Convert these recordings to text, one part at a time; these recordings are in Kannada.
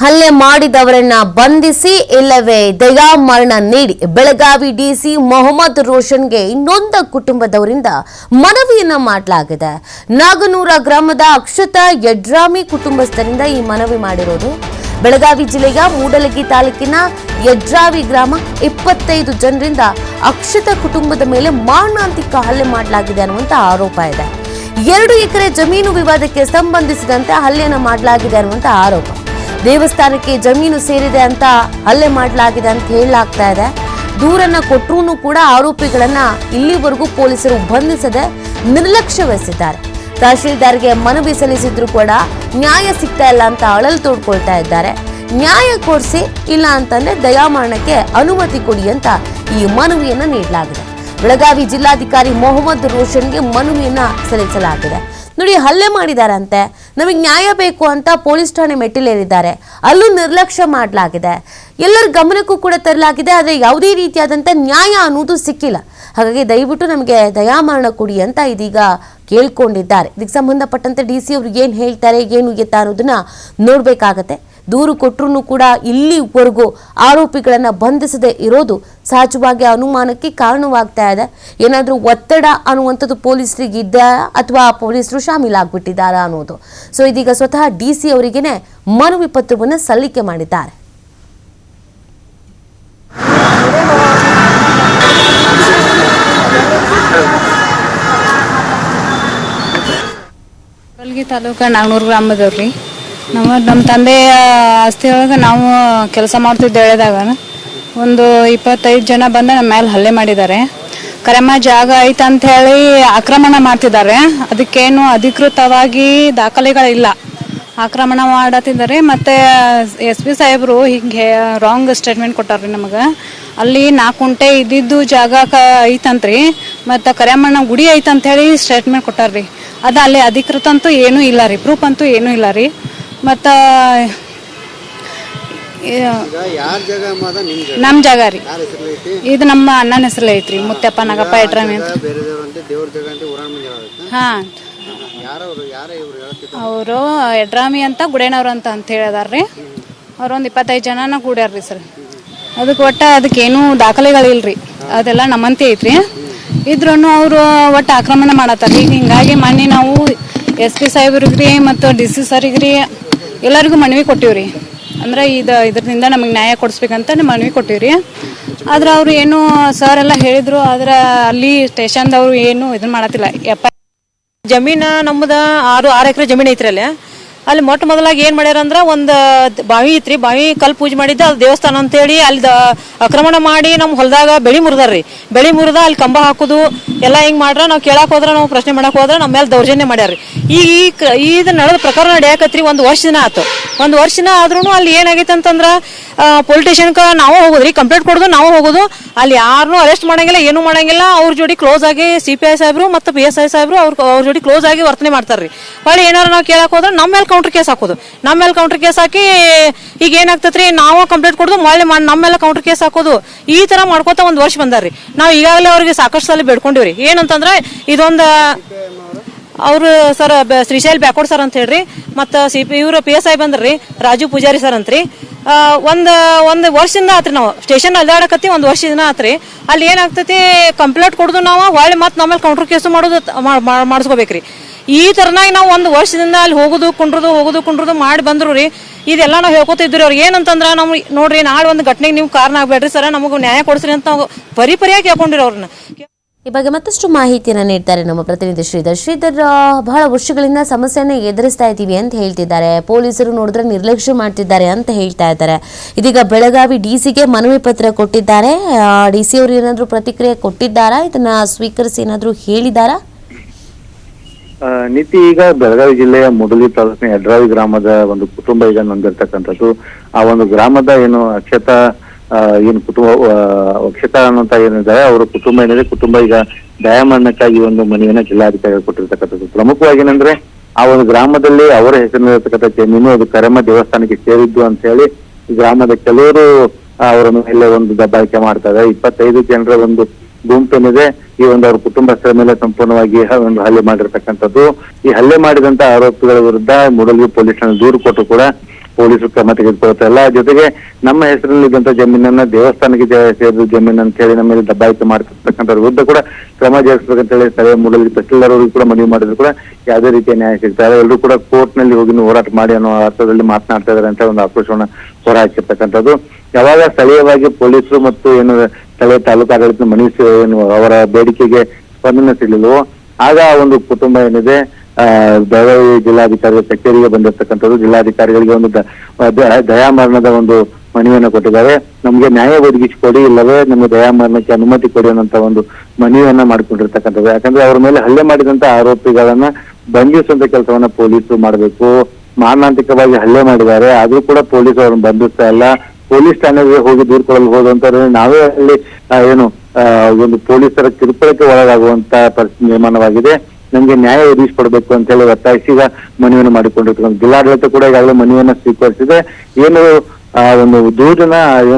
ಹಲ್ಲೆ ಮಾಡಿದವರನ್ನ ಬಂಧಿಸಿ ಇಲ್ಲವೇ ದಯಾಮರಣ ನೀಡಿ. ಬೆಳಗಾವಿ ಡಿಸಿ ಮೊಹಮ್ಮದ್ ರೋಷನ್ಗೆ ಇನ್ನೊಂದ ಕುಟುಂಬದವರಿಂದ ಮನವಿಯನ್ನ ಮಾಡಲಾಗಿದೆ. ನಾಗನೂರ ಗ್ರಾಮದ ಅಕ್ಷತಾ ಯಡ್ರಾಮಿ ಕುಟುಂಬಸ್ಥರಿಂದ ಈ ಮನವಿ ಮಾಡಿರೋದು. ಬೆಳಗಾವಿ ಜಿಲ್ಲೆಯ ಮೂಡಲಗಿ ತಾಲೂಕಿನ ಯಡ್ರಾವಿ ಗ್ರಾಮ ಇಪ್ಪತ್ತೈದು ಜನರಿಂದ ಅಕ್ಷತ ಕುಟುಂಬದ ಮೇಲೆ ಮಾರಣಾಂತಿಕ ಹಲ್ಲೆ ಮಾಡಲಾಗಿದೆ ಅನ್ನುವಂತ ಆರೋಪ ಇದೆ. ಎರಡು ಎಕರೆ ಜಮೀನು ವಿವಾದಕ್ಕೆ ಸಂಬಂಧಿಸಿದಂತೆ ಹಲ್ಲೆಯನ್ನು ಮಾಡಲಾಗಿದೆ ಅನ್ನುವಂತ ಆರೋಪ. ದೇವಸ್ಥಾನಕ್ಕೆ ಜಮೀನು ಸೇರಿದೆ ಅಂತ ಹಲ್ಲೆ ಮಾಡಲಾಗಿದೆ ಅಂತ ಹೇಳಲಾಗ್ತಾ ಇದೆ. ದೂರನ್ನ ಕೊಟ್ಟರೂ ಕೂಡ ಆರೋಪಿಗಳನ್ನ ಇಲ್ಲಿವರೆಗೂ ಪೊಲೀಸರು ಬಂಧಿಸದೆ ನಿರ್ಲಕ್ಷ್ಯವಹಿಸಿದ್ದಾರೆ ತಹಶೀಲ್ದಾರ್ಗೆ ಮನವಿ ಸಲ್ಲಿಸಿದ್ರು ಕೂಡ ನ್ಯಾಯ ಸಿಗ್ತಾ ಇಲ್ಲ ಅಂತ ಅಳಲು ತೋಡ್ಕೊಳ್ತಾ ಇದ್ದಾರೆ. ನ್ಯಾಯ ಕೊಡಿಸಿ ಇಲ್ಲ ಅಂತಂದ್ರೆ ದಯಾಮರಣಕ್ಕೆ ಅನುಮತಿ ಕೊಡಿ ಅಂತ ಈ ಮನವಿಯನ್ನ ನೀಡಲಾಗಿದೆ. ಬೆಳಗಾವಿ ಜಿಲ್ಲಾಧಿಕಾರಿ ಮೊಹಮ್ಮದ್ ರೋಷನ್ಗೆ ಮನವಿಯನ್ನ ಸಲ್ಲಿಸಲಾಗಿದೆ. ನೋಡಿ, ಹಲ್ಲೆ ಮಾಡಿದಾರಂತೆ. ನಮಗೆ ನ್ಯಾಯ ಬೇಕು ಅಂತ ಪೊಲೀಸ್ ಠಾಣೆ ಮೆಟ್ಟಿಲೇರಿದ್ದಾರೆ. ಅಲ್ಲೂ ನಿರ್ಲಕ್ಷ್ಯ ಮಾಡಲಾಗಿದೆ. ಎಲ್ಲರ ಗಮನಕ್ಕೂ ಕೂಡ ತರಲಾಗಿದೆ, ಆದರೆ ಯಾವುದೇ ರೀತಿಯಾದಂಥ ನ್ಯಾಯ ಅನ್ನೋದು ಸಿಕ್ಕಿಲ್ಲ. ಹಾಗಾಗಿ ದಯವಿಟ್ಟು ನಮಗೆ ದಯಾಮರಣ ಕೊಡಿ ಅಂತ ಇದೀಗ ಕೇಳ್ಕೊಂಡಿದ್ದಾರೆ. ಇದಕ್ಕೆ ಸಂಬಂಧಪಟ್ಟಂತೆ ಡಿ ಸಿ ಅವರು ಏನು ಹೇಳ್ತಾರೆ, ಏನು ಎತ್ತ ಅನ್ನೋದನ್ನ ನೋಡಬೇಕಾಗತ್ತೆ. ದೂರು ಕೊಟ್ಟರು ಕೂಡ ಇಲ್ಲಿವರೆಗೂ ಆರೋಪಿಗಳನ್ನು ಬಂಧಿಸದೆ ಇರೋದು ಸಹಜವಾಗಿ ಅನುಮಾನಕ್ಕೆ ಕಾರಣವಾಗ್ತಾ ಇದೆ. ಏನಾದರೂ ಒತ್ತಡ ಅನ್ನುವಂಥದ್ದು ಪೊಲೀಸರಿಗೆ ಇದ್ದ ಅಥವಾ ಪೊಲೀಸರು ಶಾಮೀಲಾಗ್ಬಿಟ್ಟಿದ್ದಾರಾ ಅನ್ನೋದು. ಸೊ ಇದೀಗ ಸ್ವತಃ ಡಿ ಸಿ ಅವರಿಗೇನೆ ಮನವಿ ಪತ್ರವನ್ನು ಸಲ್ಲಿಕೆ ಮಾಡಿದ್ದಾರೆ. ತಾಲೂಕ ನಾಗ್ನೂರು ಗ್ರಾಮದವ್ರಿ ನಮ್ಮ ನಮ್ಮ ತಂದೆಯ ಆಸ್ತಿ ಒಳಗೆ ನಾವು ಕೆಲಸ ಮಾಡ್ತಿದ್ದ ಹೇಳಿದಾಗ ಒಂದು ಇಪ್ಪತ್ತೈದು ಜನ ಬಂದು ನಮ್ಮ ಮೇಲೆ ಹಲ್ಲೆ ಮಾಡಿದ್ದಾರೆ. ಕರೆಮ್ಮ ಜಾಗ ಐತೆ ಅಂತ ಹೇಳಿ ಆಕ್ರಮಣ ಮಾಡ್ತಿದ್ದಾರೆ. ಅದಕ್ಕೇನು ಅಧಿಕೃತವಾಗಿ ದಾಖಲೆಗಳಿಲ್ಲ. ಆಕ್ರಮಣ ಮಾಡತ್ತಿದ್ದಾರೆ. ಮತ್ತು ಎಸ್ ಪಿ ಸಾಹೇಬರು ಹಿಂಗೆ ರಾಂಗ್ ಸ್ಟೇಟ್ಮೆಂಟ್ ಕೊಟ್ಟಾರ್ರಿ ನಮಗೆ. ಅಲ್ಲಿ ನಾಲ್ಕು ಕುಂಟೆ ಇದ್ದಿದ್ದು ಜಾಗ ಕ ಐತಂತ್ರಿ. ಮತ್ತು ಕರೆಮಣ್ಣ ಗುಡಿ ಐತಂತ ಹೇಳಿ ಸ್ಟೇಟ್ಮೆಂಟ್ ಕೊಟ್ಟಾರ್ರಿ. ಅದು ಅಲ್ಲಿ ಅಧಿಕೃತ ಅಂತೂ ಏನೂ ಇಲ್ಲ ರೀ ಪ್ರೂಫ್ ಅಂತೂ ಏನೂ ಇಲ್ಲ ರೀ ಮತ್ತು ನಮ್ಮ ಜಾಗ ರೀ. ಇದು ನಮ್ಮ ಅಣ್ಣನ ಹೆಸರು ಐತ್ರಿ ಮುತ್ತಪ್ಪ ನಗಪ್ಪ ಇಟ್ರಾಮಿ ಅಂತ. ಹಾಂ. ಅವರು ಎಡ್ರಾಮಿ ಅಂತ ಗುಡೇನವ್ರು ಅಂತ ಅಂತ ಹೇಳಿದಾರ್ರಿ ಅವ್ರೊಂದು ಇಪ್ಪತ್ತೈದು ಜನನ ಕೂಡ್ಯಾರ್ರಿ ಸರ್. ಅದಕ್ಕೆ ಒಟ್ಟು ಅದಕ್ಕೇನು ದಾಖಲೆಗಳಿಲ್ರಿ. ಅದೆಲ್ಲ ನಮ್ಮಂತೆ ಐತ್ರಿ. ಇದ್ರೂ ಅವರು ಒಟ್ಟು ಆಕ್ರಮಣ ಮಾಡತ್ತಾರ ಈಗ ಹಿಂಗಾಗಿ ಮೊನ್ನೆ ನಾವು ಎಸ್ ಪಿ ಸಾಹೇಬ್ರಿಗ್ರಿ ಮತ್ತು ಡಿ ಸಿ ಸರ್ಗ್ರಿ ಎಲ್ಲರಿಗೂ ಮನವಿ ಕೊಟ್ಟಿವ್ರಿ. ಅಂದ್ರೆ ಇದು ಇದರಿಂದ ನಮಗೆ ನ್ಯಾಯ ಕೊಡಿಸ್ಬೇಕಂತ ಮನವಿ ಕೊಟ್ಟಿವ್ರಿ. ಆದ್ರೆ ಅವ್ರು ಏನು ಸರ್ ಎಲ್ಲ ಹೇಳಿದ್ರು, ಆದ್ರೆ ಅಲ್ಲಿ ಸ್ಟೇಷನ್ದವ್ರು ಏನು ಇದನ್ನ ಮಾಡತ್ತಿಲ್ಲ. ಎಪ್ಪ ಜಮೀನ ನಮ್ದ ಆರು ಆರು ಎಕರೆ ಜಮೀನ್ ಐತ್ರಿ ಅಲ್ಲಿ. ಅಲ್ಲಿ ಮೊಟ್ಟ ಮೊದಲಾಗಿ ಏನು ಮಾಡ್ಯಾರ ಅಂದ್ರೆ ಒಂದು ಬಾವಿ ಐತ್ರಿ. ಬಾವಿ ಕಲ್ ಪೂಜೆ ಮಾಡಿದ್ದ. ಅಲ್ಲಿ ದೇವಸ್ಥಾನ ಅಂತೇಳಿ ಅಲ್ಲಿ ಆಕ್ರಮಣ ಮಾಡಿ ನಮ್ ಹೊಲದಾಗ ಬೆಳಿ ಮುರಿದಾರ್ರಿ. ಬೆಳಿ ಮುರಿದ ಅಲ್ಲಿ ಕಂಬ ಹಾಕುದು, ಎಲ್ಲ ಹಿಂಗೆ ಮಾಡ್ರ? ನಾವು ಕೇಳಾಕ್ ಹೋದ್ರೆ, ನಾವು ಪ್ರಶ್ನೆ ಮಾಡಕ್ ಹೋದ್ರೆ ನಮ್ಮ ಮೇಲೆ ದೌರ್ಜನ್ಯ ಮಾಡ್ಯಾರ್ರಿ. ಈಗ ಈ ಇದು ನಡೆದ ಪ್ರಕರಣ ನಡೆಯಕತ್ರಿ ಒಂದು ವರ್ಷ ದಿನ ಆಯ್ತು ಒಂದು ವರ್ಷ ದಿನ ಆದ್ರೂ ಅಲ್ಲಿ ಏನಾಗೈತೆ ಅಂತಂದ್ರ ಪೊಲಿಟಿಷಿಯನ್ ನಾವು ಹೋಗೋದ್ರಿ. ಕಂಪ್ಲೇಂಟ್ ಕೊಡೋದು, ನಾವು ಹೋಗೋದು. ಅಲ್ಲಿ ಯಾರನ್ನೂ ಅರೆಸ್ಟ್ ಮಾಡಂಗಿಲ್ಲ, ಏನು ಮಾಡಂಗಿಲ್ಲ. ಅವ್ರ ಜೋಡಿ ಕ್ಲೋಸ್ ಆಗಿ ಸಿ ಪಿ ಐ ಸಾಹೇಬ್ರು ಮತ್ತು ಪಿ ಎಸ್ ಐ ಸಾಹೇಬ್ರು ಅವ್ರ ಅವ್ರ ಜೋಡಿ ಕ್ಲೋಸ್ ಆಗಿ ವರ್ತನೆ ಮಾಡ್ತಾರ್ರಿ. ಹೊಳ್ಳಿ ಏನಾರ ನಾವು ಕೇಳಕ್ಕೆ ಹೋದ್ರೆ ನಮ್ಮ ಮೇಲೆ ಕೌಂಟರ್ ಕೇಸ್ ಹಾಕೋದು. ನಮ್ಮ ಮೇಲೆ ಕೌಂಟರ್ ಕೇಸ್ ಹಾಕಿ ಈಗ ಏನಾಗ್ತೈತ್ರಿ, ನಾವು ಕಂಪ್ಲೇಂಟ್ ಕೊಡೋದು ಮಳೆ ನಮ್ಮ ಮೇಲೆ ಕೌಂಟರ್ ಕೇಸ್ ಹಾಕೋದು. ಈ ತರ ಮಾಡ್ಕೋತ ಒಂದ್ ವರ್ಷ ಬಂದಾರ್ರಿ. ನಾವು ಈಗಾಗಲೇ ಅವ್ರಿಗೆ ಸಾಕಷ್ಟು ಸಲ ಬೇಡ್ಕೊಂಡಿವ್ರಿ. ಏನಂತಂದ್ರೆ, ಇದೊಂದು ಅವರು ಸರ್ ಶ್ರೀಶೈಲ್ ಬ್ಯಾಕೋಡ್ ಸರ್ ಅಂತ ಹೇಳ್ರಿ ಮತ್ತು ಸಿ ಪಿ ಇವರು ಪಿ ಎಸ್ ಐ ಬಂದ್ರಿ, ರಾಜು ಪೂಜಾರಿ ಸರ್ ಅಂತ್ರಿ. ಒಂದು ಒಂದು ವರ್ಷದಿಂದ ಆತ್ರಿ ನಾವು. ಸ್ಟೇಷನ್ ಅಲ್ದಾಡಕತ್ತಿ ಒಂದು ವರ್ಷದಿಂದ ಆತ್ರಿ. ಅಲ್ಲಿ ಏನಾಗ್ತೈತಿ ಕಂಪ್ಲೇಂಟ್ ಕೊಡುದು ನಾವು, ಹೊಳ್ಳಿ ಮತ್ತೆ ನಮ್ಮಲ್ಲಿ ಕೌಂಟರ್ ಕೇಸು ಮಾಡೋದು ಮಾಡಿಸ್ಕೋಬೇಕ್ರಿ. ಈ ತರನಾಗಿ ನಾವು ಒಂದು ವರ್ಷದಿಂದ ಅಲ್ಲಿ ಹೋಗುದು ಕುಂಡ್ರದು ಹೋಗುದು ಕುಂಡ್ರದು ಮಾಡಿ ಬಂದ್ರು ರೀ ಇದೆಲ್ಲ ನಾವು ಹೇಳ್ಕೊತಿದ್ರಿ ಅವ್ರಿಗೆ ಏನಂತಂದ್ರ ನಾವು ನೋಡ್ರಿ ನಾಳೆ ಒಂದು ಘಟನೆಗೆ ನೀವು ಕಾರಣ ಆಗ್ಬೇಡ್ರಿ ಸರ ನಮಗೆ ನ್ಯಾಯ ಕೊಡಿಸ್ರಿ ಅಂತ ನಾವು ಪರಿ ಪರಿಯಾಗಿ ಹಾಕೊಂಡಿರಿ ಅವ್ರನ್ನ. ಈ ಬಗ್ಗೆ ಮತ್ತಷ್ಟು ಮಾಹಿತಿಯನ್ನು ನೀಡ್ತಾರೆ ನಮ್ಮ ಪ್ರತಿನಿಧಿ ಶ್ರೀಧರ್. ಶ್ರೀಧರ್ ಬಹಳ ವರ್ಷಗಳಿಂದ ಸಮಸ್ಯೆಯನ್ನು ಎದುರಿಸ್ತಾ ಇದ್ದೀವಿ ಅಂತ ಹೇಳ್ತಿದ್ದಾರೆ. ಪೊಲೀಸರು ನೋಡಿದ್ರೆ ನಿರ್ಲಕ್ಷ್ಯ ಮಾಡ್ತಿದ್ದಾರೆ ಅಂತ ಹೇಳ್ತಾ ಇದ್ದಾರೆ. ಇದೀಗ ಬೆಳಗಾವಿ ಡಿಸಿಗೆ ಮನವಿ ಪತ್ರ ಕೊಟ್ಟಿದ್ದಾರೆ. ಡಿ ಸಿ ಅವರು ಏನಾದರೂ ಪ್ರತಿಕ್ರಿಯೆ ಕೊಟ್ಟಿದ್ದಾರಾ? ಇದನ್ನು ಸ್ವೀಕರಿಸಿ ಏನಾದರೂ ಹೇಳಿದಾರಾ ಆ, ನಿತಿ ಈಗ ಬೆಳಗಾವಿ ಜಿಲ್ಲೆಯ ಮುಡಲಿ ತಾಲೂಕಿನ ಯಡ್ರಾವಿ ಗ್ರಾಮದ ಒಂದು ಕುಟುಂಬ ಈಗ ನೊಂದಿರ್ತಕ್ಕಂಥದ್ದು. ಆ ಒಂದು ಗ್ರಾಮದ ಏನು ಅಕ್ಷತ ಏನು ಕುಟುಂಬ ಅಕ್ಷತ ಅನ್ನುವಂತ ಏನಿದ್ದಾರೆ, ಅವರ ಕುಟುಂಬ ಏನಿದೆ, ಕುಟುಂಬ ಈಗ ದಯಾಮರಣಕ್ಕಾಗಿ ಒಂದು ಮನೆಯನ್ನ ಜಿಲ್ಲಾಧಿಕಾರಿಗಳು ಕೊಟ್ಟಿರ್ತಕ್ಕಂಥದ್ದು. ಪ್ರಮುಖವಾಗಿ ಏನಂದ್ರೆ, ಆ ಒಂದು ಗ್ರಾಮದಲ್ಲಿ ಅವರ ಹೆಸರಿನಲ್ಲಿರ್ತಕ್ಕಂಥ ಜಮೀನು, ಅದು ಕರೆಮ ದೇವಸ್ಥಾನಕ್ಕೆ ಸೇರಿದ್ದು ಅಂತ ಹೇಳಿ ಗ್ರಾಮದ ಕೆಲವರು ಅವರ ಮೇಲೆ ಒಂದು ದಬ್ಬಾಳಿಕೆ ಮಾಡ್ತಾರೆ ಇಪ್ಪತ್ತೈದು ಜನರ ಒಂದು ಗುಂಪೇನಿದೆ. ಈ ಒಂದು ಅವ್ರ ಕುಟುಂಬಸ್ಥರ ಮೇಲೆ ಸಂಪೂರ್ಣವಾಗಿ ಒಂದು ಹಲ್ಲೆ ಮಾಡಿರ್ತಕ್ಕಂಥದ್ದು. ಈ ಹಲ್ಲೆ ಮಾಡಿದಂತ ಆರೋಪಿಗಳ ವಿರುದ್ಧ ಮೂಡಲ್ಗಿ ಪೊಲೀಸ್ ದೂರು ಕೊಟ್ಟು ಕೂಡ ಪೊಲೀಸರು ಕ್ರಮ ತೆಗೆದುಕೊಳ್ತಾ ಇಲ್ಲ. ಜೊತೆಗೆ ನಮ್ಮ ಹೆಸರಲ್ಲಿದ್ದಂತ ಜಮೀನನ್ನ ದೇವಸ್ಥಾನಕ್ಕೆ ಸೇರಿದ ಜಮೀನು ಅಂತ ಹೇಳಿ ನಮ್ಮ ಮೇಲೆ ದಬ್ಬಾಯಿಕೆ ಮಾಡ್ತಿರ್ತಕ್ಕಂಥ ವಿರುದ್ಧ ಕೂಡ ಕ್ರಮ ಜರುಗಿಸಬೇಕಂತ ಹೇಳಿ ಸ್ಥಳೀಯ ಮೂಡಲ್ಗಿ ತಹಸೀಲ್ದಾರ್ ಅವರು ಕೂಡ ಮನವಿ ಮಾಡಿದ್ರು ಕೂಡ ಯಾವುದೇ ರೀತಿಯ ನ್ಯಾಯ ಸಿಗ್ತಾರೆ ಎಲ್ಲರೂ ಕೂಡ ಕೋರ್ಟ್ನಲ್ಲಿ ಹೋಗಿ ಹೋರಾಟ ಮಾಡಿ ಅನ್ನೋ ಅರ್ಥದಲ್ಲಿ ಮಾತನಾಡ್ತಾ ಇದ್ದಾರೆ ಅಂತ ಒಂದು ಆಕ್ರೋಶವನ್ನು ಹೊರ ಹಾಕಿರ್ತಕ್ಕಂಥದ್ದು. ಯಾವಾಗ ಸ್ಥಳೀಯವಾಗಿ ಪೊಲೀಸರು ಮತ್ತು ಏನು ಸ್ಥಳೀಯ ತಾಲೂಕು ಆಡಳಿತ ಅವರ ಬೇಡಿಕೆಗೆ ಸ್ಪಂದನೆ ಸಿಗಲಿಲ್ಲವೋ? ಆಗ ಒಂದು ಕುಟುಂಬ ಏನಿದೆ ಬೆಳಗಾವಿ ಜಿಲ್ಲಾಧಿಕಾರಿಗಳ ಕಚೇರಿಗೆ ಬಂದಿರತಕ್ಕಂಥದ್ದು. ಜಿಲ್ಲಾಧಿಕಾರಿಗಳಿಗೆ ಒಂದು ದಯಾಮರಣದ ಒಂದು ಮನವಿಯನ್ನು ಕೊಟ್ಟಿದ್ದಾರೆ. ನಮಗೆ ನ್ಯಾಯ ಒದಗಿಸಿಕೊಡಿ, ಇಲ್ಲವೇ ನಮಗೆ ದಯಾಮರಣಕ್ಕೆ ಅನುಮತಿ ಕೊಡಿ ಅನ್ನೋಂತ ಒಂದು ಮನವಿಯನ್ನ ಮಾಡಿಕೊಂಡಿರ್ತಕ್ಕಂಥದ್ದು. ಯಾಕಂದ್ರೆ ಅವ್ರ ಮೇಲೆ ಹಲ್ಲೆ ಮಾಡಿದಂತ ಆರೋಪಿಗಳನ್ನ ಬಂಧಿಸುವಂತ ಕೆಲಸವನ್ನ ಪೊಲೀಸರು ಮಾಡಬೇಕು. ಮಾರಣಾಂತಿಕವಾಗಿ ಹಲ್ಲೆ ಮಾಡಿದ್ದಾರೆ. ಆದ್ರೂ ಕೂಡ ಪೊಲೀಸ್ ಅವ್ರನ್ನ ಬಂಧಿಸ್ತಾ ಇಲ್ಲ. ಪೊಲೀಸ್ ಠಾಣೆಗೆ ಹೋಗಿ ದೂರು ಕೊಡಲು ಹೋದಂತಾರೆ ನಾವೇ ಅಲ್ಲಿ ಏನು ಒಂದು ಪೊಲೀಸರ ಕಿರುಕುಳಕ್ಕೆ ಒಳಗಾಗುವಂತ ಪರಿಸ್ಥಿತಿ ನಿರ್ಮಾಣವಾಗಿದೆ. ನಮ್ಗೆ ನ್ಯಾಯ ಒದಗಿಸಿಕೊಡ್ಬೇಕು ಅಂತ ಹೇಳಿ ಒತ್ತಾಯಿಸಿ ಈಗ ಮನವಿಯನ್ನು ಮಾಡಿಕೊಂಡಿರ್ತಕ್ಕಂಥ ಜಿಲ್ಲಾಡಳಿತ ಕೂಡ ಈಗಾಗಲೇ ಮನವಿಯನ್ನ ಸ್ವೀಕರಿಸಿದೆ. ಏನು, ಆ, ಒಂದು ದೂರನ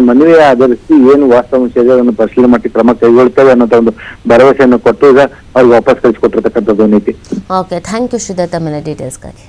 ಮನವಿ ಆಧರಿಸಿ ಏನು ವಾಸ್ತವಾಂಶ ಇದೆ ಅದನ್ನು ಪರಿಶೀಲನೆ ಮಾಡಿ ಕ್ರಮ ಕೈಗೊಳ್ತೇವೆ ಅನ್ನೋ ಒಂದು ಭರವಸೆಯನ್ನು ಕೊಟ್ಟು ಈಗ ಅವ್ರಿಗೆ ವಾಪಸ್ ಕಳಿಸಿಕೊಟ್ಟಿರ್ತಕ್ಕಂಥದ್ದು ನೀತಿ. ಓಕೆ ಥ್ಯಾಂಕ್ ಯು ಶ್ರೀಧರ್ ತಮ್ಮ ಡೀಟೇಲ್ಸ್ಗಾಗಿ